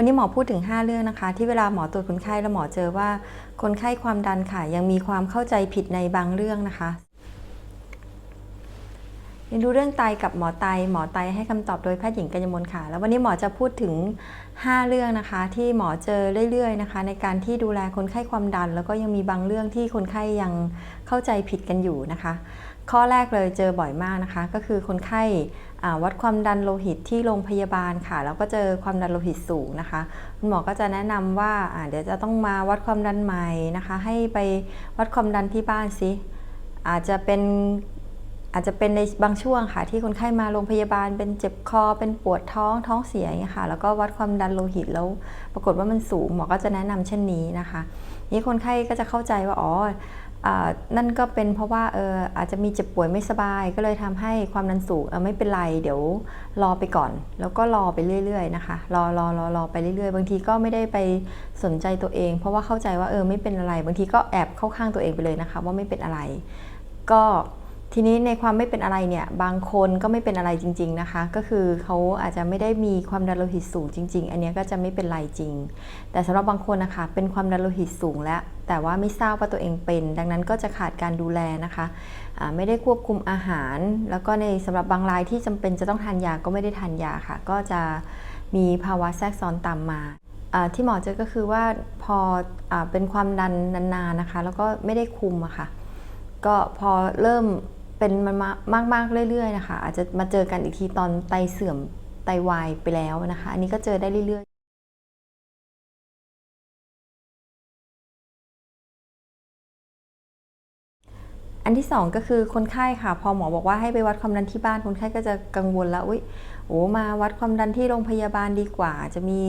วันนี้หมอพูดถึง 5 เรื่องนะคะ ที่เวลาหมอตรวจคนไข้แล้วหมอเจอว่า คนไข้ความดันค่ะ ยังมีความเข้าใจผิดในบางเรื่องนะคะ เรียนรู้เรื่องไตกับหมอไต หมอไตให้คำตอบโดยแพทย์หญิงกัญญมลค่ะ แล้ววันนี้หมอจะพูดถึง 5 เรื่องนะคะ ที่หมอเจอเรื่อยๆนะคะ ในการที่ดูแลคนไข้ความดัน แล้วก็ยังมีบางเรื่องที่คนไข้ยังเข้าใจผิดกันอยู่นะคะ ข้อแรกเลยเจอบ่อยมากนะคะ ก็คือคนไข้วัดความดันโลหิตที่โรงพยาบาลค่ะ แล้วก็เจอความดันโลหิตสูงนะคะคุณหมอก็จะแนะนำว่าอ่าเดี๋ยวจะต้องมาวัดความดันใหม่นะคะ ให้ไปวัดความดันที่บ้านสิอาจจะเป็น อาจจะเป็นในบางช่วงค่ะ ที่คนไข้มาโรงพยาบาล เป็นเจ็บคอ เป็นปวดท้องท้องเสียอย่างเงี้ยค่ะ แล้วก็วัดความดันโลหิตแล้ว ปรากฏว่ามันสูงหมอก็จะแนะนำเช่นนี้นะคะ นี่คนไข้ก็จะเข้าใจว่าอ๋อนั่นก็เป็นเพราะว่าเอออาจจะมีเจ็บป่วยไม่สบาย ก็เลยทำให้ความดันสูงเออไม่เป็นไร เดี๋ยวรอไปก่อน แล้วก็รอไปเรื่อยๆนะคะ รอรอรอรอไปเรื่อยๆ บางทีก็ไม่ได้ไปสนใจตัวเอง เพราะว่าเข้าใจว่าเออไม่เป็นอะไร บางทีก็แอบเข้าข้างตัวเองไปเลยนะคะ ว่าไม่เป็นอะไร ก็ ทีนี้ในความไม่เป็นอะไรเนี่ยบางคนก็ไม่เป็นอะไรจริง ๆนะคะ ก็คือเขาอาจจะไม่ได้มีความดันโลหิตสูงจริง ๆ อันนี้ก็จะไม่เป็นไรจริง แต่สำหรับบางคนนะคะเป็นความดันโลหิตสูงแล้ว แต่ว่าไม่ทราบว่าตัวเองเป็น ดังนั้นก็จะขาดการดูแลนะคะไม่ได้ควบคุมอาหาร แล้วก็ในสำหรับบางรายที่จำเป็นจะต้องทานยาก็ไม่ได้ทานยาค่ะ ก็จะมีภาวะแทรกซ้อนตามมาอ่าที่หมอเจอก็คือว่าพออเป็นความดันนานๆนะคะ แล้วก็ไม่ได้คุมอะค่ะ ก็พอเริ่ม เป็นมันมากๆเรื่อยๆนะคะ อาจจะมาเจอกันอีกทีตอนไตเสื่อมไตวายไปแล้วนะคะ อันนี้ก็เจอได้เรื่อยๆอันที่ 2 ก็คือคนไข้ค่ะ พอหมอบอกว่าให้ไปวัดความดันที่บ้านคนไข้ก็จะกังวลแล้วอุ้ยโอ้มาวัดความดันที่โรงพยาบาลดีกว่า จะมี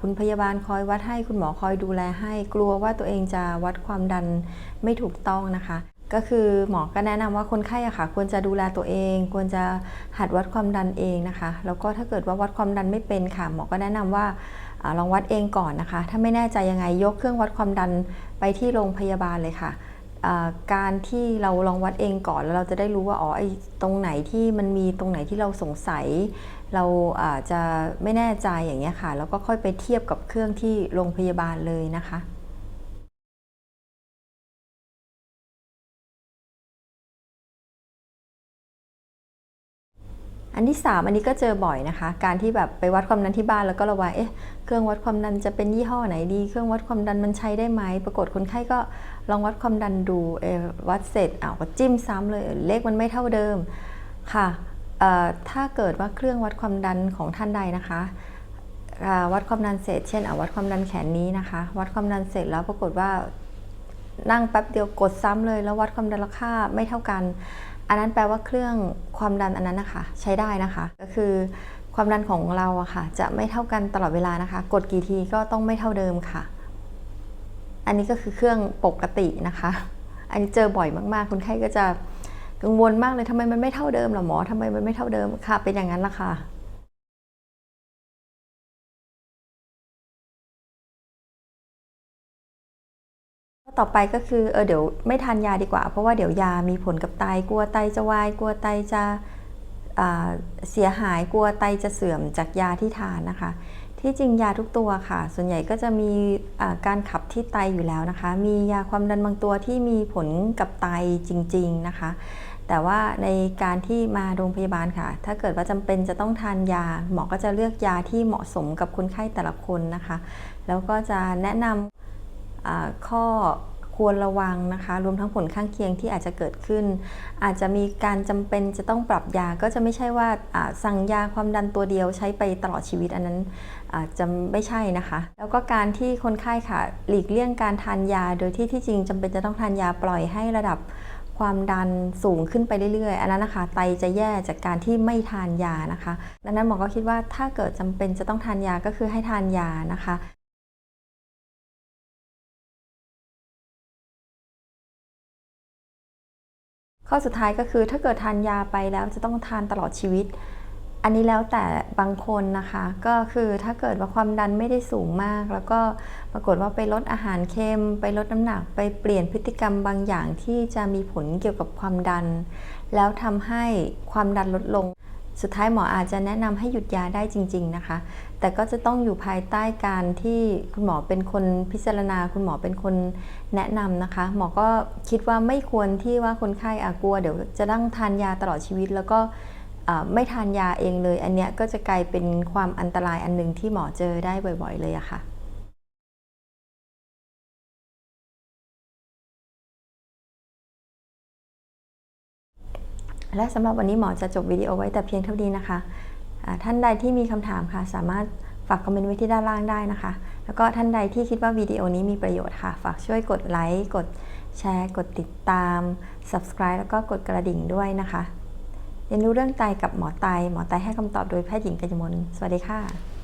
คุณพยาบาลคอยวัดให้คุณหมอคอยดูแลให้ กลัวว่าตัวเองจะวัดความดันไม่ถูกต้องนะคะ ก็คือหมอก็แนะนำว่าคนไข้อะค่ะ ควรจะดูแลตัวเอง ควรจะหัดวัดความดันเองนะคะ แล้วก็ถ้าเกิดว่าวัดความดันไม่เป็นค่ะ หมอก็แนะนำว่าอลองวัดเองก่อนนะคะ ถ้าไม่แน่ใจยังไงยกเครื่องวัดความดันไปที่โรงพยาบาลเลยค่ะการที่เราลองวัดเองก่อนแล้วเราจะได้รู้ว่าอ๋อไอ้ตรงไหนที่มันมีตรงไหนที่เราสงสัย เราอาจจะไม่แน่ใจอย่างเงี้ยค่ะแล้วก็ค่อยไปเทียบกับเครื่องที่โรงพยาบาลเลยนะคะ อันที่ 3 อันนี้ก็เจอบ่อยนะคะ การที่แบบไปวัดความดันที่บ้านแล้วก็ระว่าเอ๊ะเครื่องวัดความดันจะเป็นยี่ห้อไหนดี เครื่องวัดความดันมันใช้ได้ไหมปรากฏคนไข้ก็ลองวัดความดันดูเอวัดเสร็จอ้าวก็จิ้มซ้ำเลยเลขมันไม่เท่าเดิมค่ะถ้าเกิดว่าเครื่องวัดความดันของท่านใดนะคะวัดความดันเสร็จ เช่นวัดความดันแขนนี้นะคะ วัดความดันเสร็จแล้วปรากฏว่านั่งแป๊บเดียวกดซ้ำเลย แล้ววัดความดันราคาไม่เท่ากัน อันนั้นแปลว่าเครื่องความดันอันนั้นนะคะใช้ได้นะคะ ก็คือความดันของเราอะค่ะ จะไม่เท่ากันตลอดเวลานะคะ กดกี่ทีก็ต้องไม่เท่าเดิมค่ะ อันนี้ก็คือเครื่องปกตินะคะ อันนี้เจอบ่อยมากๆคนไข้ก็จะกังวลมากเลยทำไมมันไม่เท่าเดิมหรอหมอทำไมมันไม่เท่าเดิมค่ะ เป็นอย่างนั้นละค่ะ ต่อไปก็คือเออเดี๋ยวไม่ทานยาดีกว่า เพราะว่าเดี๋ยวยามีผลกับไตกลัวไตจะวายกลัวไตจะเสียหายกลัวไตจะเสื่อมจากยาที่ทานนะคะ ที่จริงยาทุกตัวค่ะ ส่วนใหญ่ก็จะมีการขับที่ไตอยู่แล้วนะคะ มียาความดันบางตัวที่มีผลกับไตจริง ๆนะคะ แต่ว่าในการที่มาโรงพยาบาลค่ะ ถ้าเกิดว่าจำเป็นจะต้องทานยา หมอก็จะเลือกยาที่เหมาะสมกับคนไข้แต่ละคนนะคะ แล้วก็จะแนะนำ ข้อควรระวังนะคะรวมทั้งผลข้างเคียงที่อาจจะเกิดขึ้น อาจจะมีการจำเป็นจะต้องปรับยาก็จะไม่ใช่ว่าสั่งยาความดันตัวเดียวใช้ไปตลอดชีวิตอันนั้นจะไม่ใช่นะคะ แล้วก็การที่คนไข้ค่ะหลีกเลี่ยงการทานยา โดยที่ที่จริงจำเป็นจะต้องทานยาปล่อยให้ระดับความดันสูงขึ้นไปเรื่อยๆ อันนั้นนะคะ ไตจะแย่จากการที่ไม่ทานยานะคะ ดังนั้นหมอก็คิดว่าถ้าเกิดจำเป็นจะต้องทานยาก็คือให้ทานยานะคะ ข้อสุดท้ายก็คือถ้าเกิดทานยาไปแล้วจะต้องทานตลอดชีวิต อันนี้แล้วแต่บางคนนะคะ ก็คือถ้าเกิดว่าความดันไม่ได้สูงมาก แล้วก็ปรากฏว่าไปลดอาหารเค็ม ไปลดน้ำหนัก ไปเปลี่ยนพฤติกรรมบางอย่างที่จะมีผลเกี่ยวกับความดัน แล้วทำให้ความดันลดลง สุดท้ายหมออาจจะแนะนำให้หยุดยาได้จริง ๆนะคะ แต่ก็จะต้องอยู่ภายใต้การที่คุณหมอเป็นคนพิจารณา คุณหมอเป็นคนแนะนำนะคะ หมอก็คิดว่าไม่ควรที่ว่าคนไข้อากลัว เดี๋ยวจะต้องทานยาตลอดชีวิต แล้วก็ไม่ทานยาเองเลย อันเนี้ยก็จะกลายเป็นความอันตรายอันหนึ่งที่หมอเจอได้บ่อย ๆ เลยอะค่ะ และสำหรับวันนี้หมอจะจบวิดีโอไว้แต่เพียงเท่านี้นะคะ ท่านใดที่มีคำถามค่ะ สามารถฝากคอมเมนต์ไว้ที่ด้านล่างได้นะคะ แล้วก็ท่านใดที่คิดว่าวิดีโอนี้มีประโยชน์ค่ะ ฝากช่วยกดไลค์ กดแชร์ กดติดตาม subscribe แล้วก็กดกระดิ่งด้วยนะคะ เรียนรู้เรื่องไตกับหมอไต หมอไตให้คำตอบโดยแพทย์หญิงกัญญมลสวัสดีค่ะ